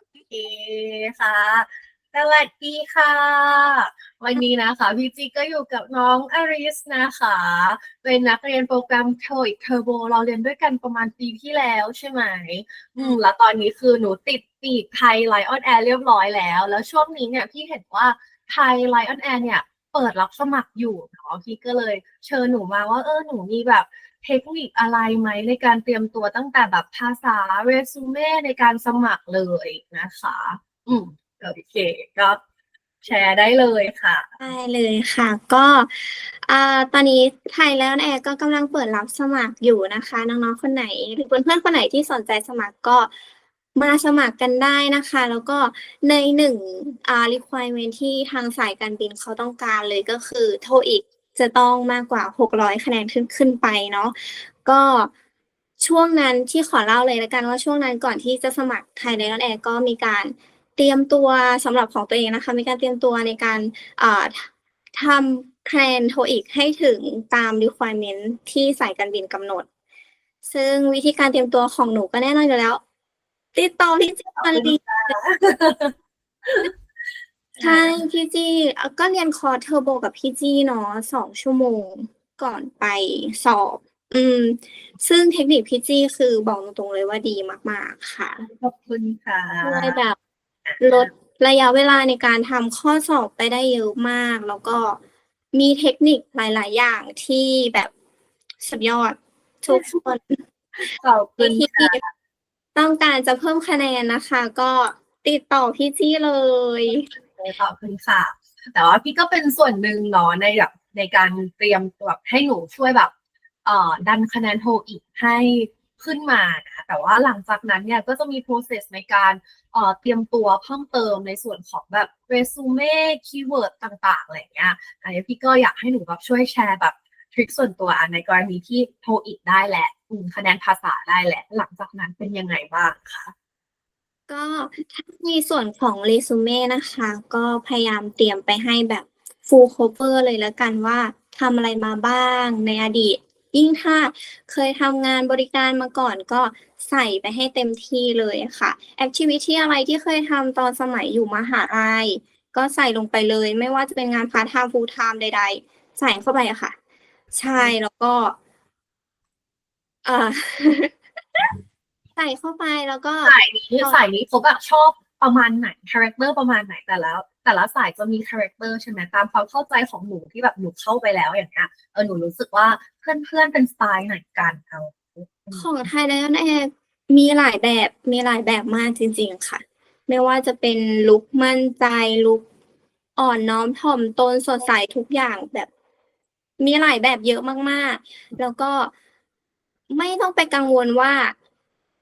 โอเคค่ะ สวัสดีค่ะ วันนี้นะคะพี่จีก็อยู่กับน้องอาริสนะคะ เป็นนักเรียนโปรแกรม TOEIC Turbo เราเรียนด้วยกันประมาณปีที่แล้วใช่ไหม อืม แล้วตอนนี้คือหนูติดปีกไทย Lion Air เรียบร้อยแล้ว แล้วช่วงนี้เนี่ยพี่เห็นว่าไทย Lion Air เนี่ยเปิดรับสมัครอยู่เนาะพี่ก็เลยเชิญหนูมาว่าเออหนูมีแบบ เทคนิคอะไรไหมในการเตรียมตัวตั้งแต่แบบภาษาเรซูเม่ในการสมัครเลยนะคะ อืมโอเคก็แชร์ได้เลยค่ะ ได้เลยค่ะ ก็อ่าตอนนี้ไทยแล้วแอร์ก็กำลังเปิดรับสมัครอยู่นะคะ น้องๆคนไหน หรือเพื่อนๆคนไหนที่สนใจสมัครก็มาสมัครกันได้นะคะ แล้วก็ในหนึ่งอ่า requirement ที่ทางสายการบินเขาต้องการเลยก็คือ TOEIC จะต้องมากกว่า 600 คะแนนขึ้นขึ้นไปเนาะก็ช่วงนั้นที่ขอเล่าเลยล้วกันว่าช่วงนั้นก่อนที่จะสมัครไทยไลออนแอร์ก็มีการเตรียมตัวสำหรับของตัวเองนะคะ มีการเตรียมตัวในการทำคะแนนโทอีกให้ถึงตาม requirement ที่สายการบินกำหนด ซึ่งวิธีการเตรียมตัวของหนูก็แน่นอนอยู่แล้ว ติดต่อพี่จีวันลี ใช่พี่จีเอ่อก็เรียนคอร์สเทอร์โบกับพี่จีเนาะสองชั่วโมงก่อนไปสอบ อืม ซึ่งเทคนิคพี่จีคือบอกตรงๆเลยว่าดีมาก ๆ ค่ะขอบคุณค่ะช่วยแบบลดระยะเวลาในการทำข้อสอบไปได้เยอะมาก แล้วก็มีเทคนิคหลาย ๆ อย่างที่แบบสุดยอดทุกคนขอบคุณที่ค่ะต้องการจะเพิ่มคะแนนนะคะ ก็ติดต่อพี่จี้เลย ขอบคุณค่ะ แต่ว่าพี่ก็เป็นส่วนหนึ่งเนาะในแบบในการเตรียมแบบให้หนูช่วยแบบเอ่อดันคะแนนโทอีกให้ขึ้นมานะแต่ว่าหลังจากนั้นเนี่ยก็จะมี process ในการเอ่อเตรียมตัวเพิ่มเติมในส่วนของแบบเรซูเม่คีย์เวิร์ดต่างๆอะไรเงี้ยอันนี้พี่ก็อยากให้หนูแบบช่วยแชร์แบบทริคส่วนตัวในกรณีที่โทอีกได้แหละคะแนนภาษาได้แหละ หลังจากนั้นเป็นยังไงบ้างคะ ก็ถ้าในส่วนของเรซูเม่นะคะ ก็พยายามเตรียมไปให้แบบ full cover เลยแล้วกันว่าทำอะไรมาบ้างในอดีต ยิ่งถ้าเคยทำงานบริการมาก่อนก็ใส่ไปให้เต็มที่เลยค่ะ activity อะไรที่เคยทำตอนสมัยอยู่มหาลัยก็ใส่ลงไปเลย ไม่ว่าจะเป็นงานพาร์ทไทม์ full time ใด ๆ ใส่เข้าไปอะค่ะ ใช่แล้วก็ อ่า ส่เข้าไปแล้วก็สายนี้สายนี้เขาแบบชอบประมาณไหนคาแรคเตอร์ประมาณไหนแต่แล้ว แต่ละสายจะมีคาแรคเตอร์ใช่ไหมตามความเข้าใจของหนูที่แบบหนูเข้าไปแล้วอย่างเงี้ยเออหนูรู้สึกว่าเพื่อนๆเป็นสไตล์ไหนกันเอาของไทยแล้วแอร์มีหลายแบบมีหลายแบบมากจริง ๆ ค่ะ ไม่ว่าจะเป็นลุคมั่นใจลุคอ่อนน้อมถ่อมตนสดใสทุกอย่างแบบ มีหลายแบบเยอะมากๆ แล้วก็ไม่ต้องไปกังวลว่า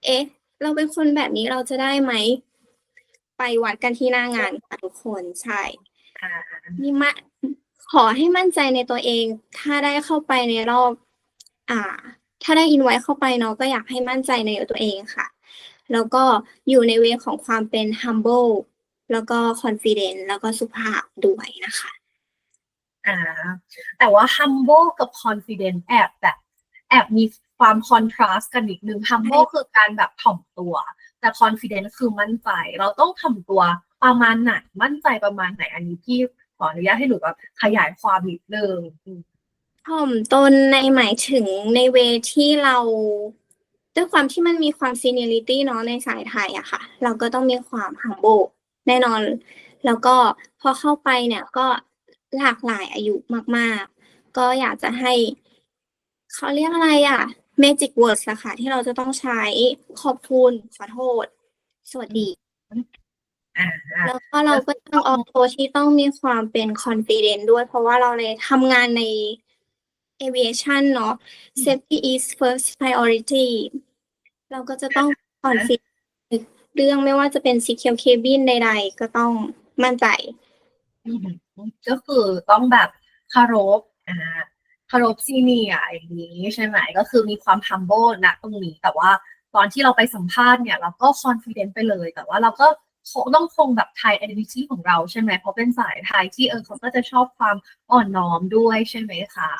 เอ๊ะ เราเป็นคนแบบนี้เราจะได้ไหม ไปวัดกันที่หน้างานค่ะทุกคนใช่อ่านี่มาขอให้มั่นใจในตัวเอง ถ้าได้เข้าไปในรอบ อ่า ถ้าได้อินไว้เข้าไปเนาะก็อยากให้มั่นใจในตัวเองค่ะ แล้วก็อยู่ในเวของความเป็น humble แล้วก็ confident แล้วก็สุภาพด้วยนะคะอ่าแต่ว่า humble กับ confident แอบแบบแอบมี ความ contrast กันนิดนึง humble คือการแบบถ่อมตัว แต่ confident คือมั่นใจ เราต้องถ่อมตัวประมาณไหน มั่นใจประมาณไหน อันนี้พี่ขออนุญาตให้หนูแบบขยายความนิดนึงอืมถ่อมตนในหมายถึงในเวที่เราด้วยความที่มันมีความ seniority เนาะในสายไทยอะค่ะ เราก็ต้องมีความ humble แน่นอน แล้วก็พอเข้าไปเนี่ยก็หลากหลายอายุมาก ๆ ก็อยากจะให้ เขาเรียกอะไรอะ magic words อะค่ะที่เราจะต้องใช้ขอบคุณขอโทษ สวัสดีอ่าแล้วก็เราก็ต้องออกตัวที่ต้องมีความเป็น confident ด้วย เพราะว่าเราเลยทำงานใน aviation เนาะ safety is first priority เราก็จะต้อง confident เรื่องไม่ว่าจะเป็น secure cabin ใด ๆ ก็ต้องมั่นใจ อืมก็คือต้องแบบเคารพอ่า คารพซีเนียอย่างนี้ใช่ไหมก็คือมีความ humble นะตรงนี้ แต่ว่าตอนที่เราไปสัมภาษณ์เนี่ยเราก็ confident ไปเลย แต่ว่าเราก็คงต้องคงแบบไทย identity ของเราใช่ไหมเพราะเป็นสายไทยที่เออเขาก็จะชอบความอ่อนน้อมด้วยใช่ไหมคะ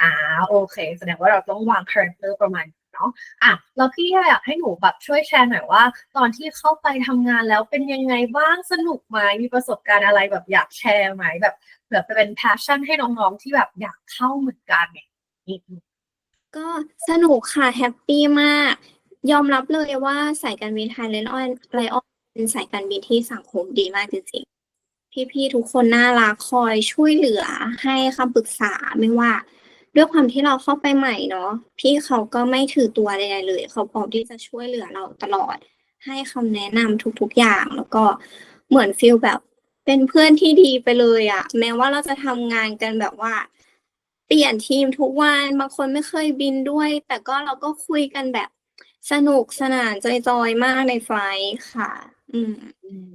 อ่าโอเค แสดงว่าเราต้องวาง character ประมาณ นาะอะแล้วพี่อยากให้หนูแบบช่วยแชร์หน่อยว่า ตอนที่เข้าไปทำงานแล้วเป็นยังไงบ้างสนุกไหมมีประสบการณ์อะไรแบบอยากแชร์ไหมแบบแบบเป็น passion ให้น้องๆที่แบบอยากเข้าเหมือนกันเนี่ยก็สนุกค่ะแฮปปี้มาก ยอมรับเลยว่าสายการบินไทยไลออนไลออนเป็นสายการบินที่สังคมดีมากจริงๆ พี่ๆทุกคนน่ารักคอยช่วยเหลือให้คำปรึกษาไม่ว่า ด้วยความที่เราเข้าไปใหม่เนาะพี่เขาก็ไม่ถือตัวใดๆเลย เขาพร้อมที่จะช่วยเหลือเราตลอด ให้คำแนะนำทุกๆอย่างแล้วก็เหมือนฟีลแบบเป็นเพื่อนที่ดีไปเลยอะแม้ว่าเราจะทำงานกันแบบว่า เปลี่ยนทีมทุกวันบางคนไม่เคยบินด้วย แต่ก็เราก็คุยกันแบบสนุกสนานจอยๆมากในไฟลท์ค่ะ อืมอืม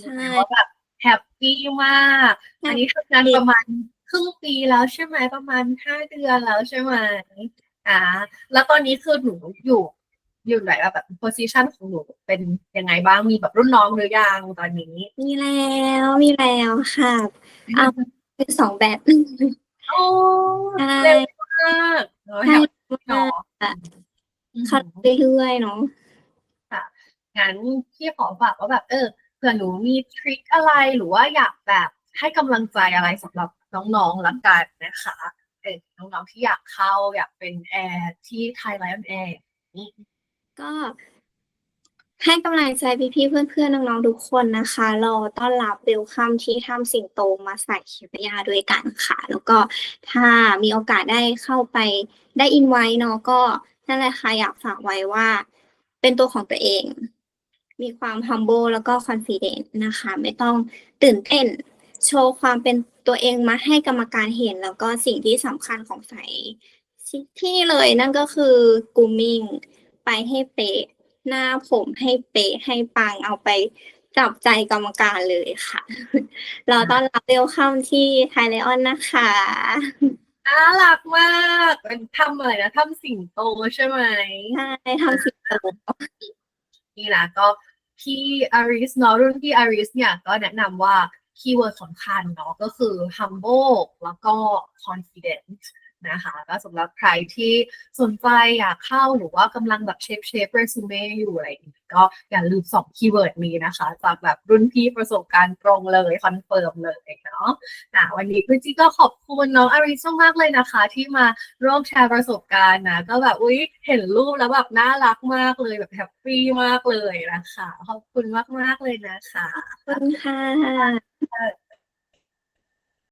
ใช่ว่าแบบแฮปปี้มาก อันนี้ทำงานประมาณค รึ่งปีแล้วใช่ไหมประมาณห้าเดือนแล้วใช่ไหมอ่า แล้วตอนนี้คือหนูอยู่ อยู่ไหนแบบ position ของหนูเป็นยังไงบ้างมีแบบรุ่นน้องหรือยังตอนนี้มีแล้วมีแล้วค่ะอะเป็นสองแบบโอ้ใช่เร็วมากเนอะแฮใช่ปปี้เนาะค่ะอืมคัดเรื่อยๆเนาะงั้นพี่ขอฝากว่าแบบ เออเผื่อหนูมีทริคอะไรหรือว่าอยากแบบให้กำลังใจอะไรสำหรับ น้องๆละกันนะคะเออน้องๆที่อยากเข้าอยากเป็นแอร์ที่ไทยไลออนแอร์นี่ก็ให้กำลังใจพี่ๆเพื่อนๆน้องๆทุกคนนะคะรอต้อนรับเวลคัมที่ทำสิงโตมาใส่เขียวยาด้วยกันค่ะ แล้วก็ถ้ามีโอกาสได้เข้าไปได้อินไว้เนาะก็นั่นแหละค่ะอยากฝากไว้ว่า เป็นตัวของตัวเอง มีความ humble แล้วก็ confident นะคะ ไม่ต้องตื่นเต้น โชว์ความเป็น ตัวเองมาให้กรรมการเห็น แล้วก็สิ่งที่สำคัญของใสที่เลยนั่นก็คือ grooming ไปให้เป๊ะหน้าผมให้เป๊ะให้ปังเอาไปจับใจกรรมการเลยค่ะ เราต้อนรับเวลคัมที่ไทยไลออนนะคะน่ารักมากเป็นทำอะไรนะทำสิงโตใช่ไหมใช่ทำสิงโตนี่นะก็พี่อาริสเนาะรุ่นพี่อาริสเนี่ยก็แนะนำว่า คีย์เวิร์ดสำคัญเนาะก็คือ humble แล้วก็ confident นะคะ ก็สำหรับใครที่สนใจอยากเข้าหรือว่ากำลังแบบเชฟเชฟเรซูเม่อยู่อะไรอย่างนี้ก็อย่าลืมสองคีย์เวิร์ดนี้นะคะ จากแบบรุ่นพี่ประสบการณ์ตรงเลย คอนเฟิร์มเลยเนาะอะวันนี้คุณจีก็ขอบคุณน้องอาริสมากๆเลยนะคะ ที่มาร่วมแชร์ประสบการณ์นะ ก็แบบอุ๊ยเห็นรูปแล้วแบบน่ารักมากเลยแบบแฮปปี้มากเลยนะคะ ขอบคุณมากๆเลยนะคะ ขอบคุณค่ะ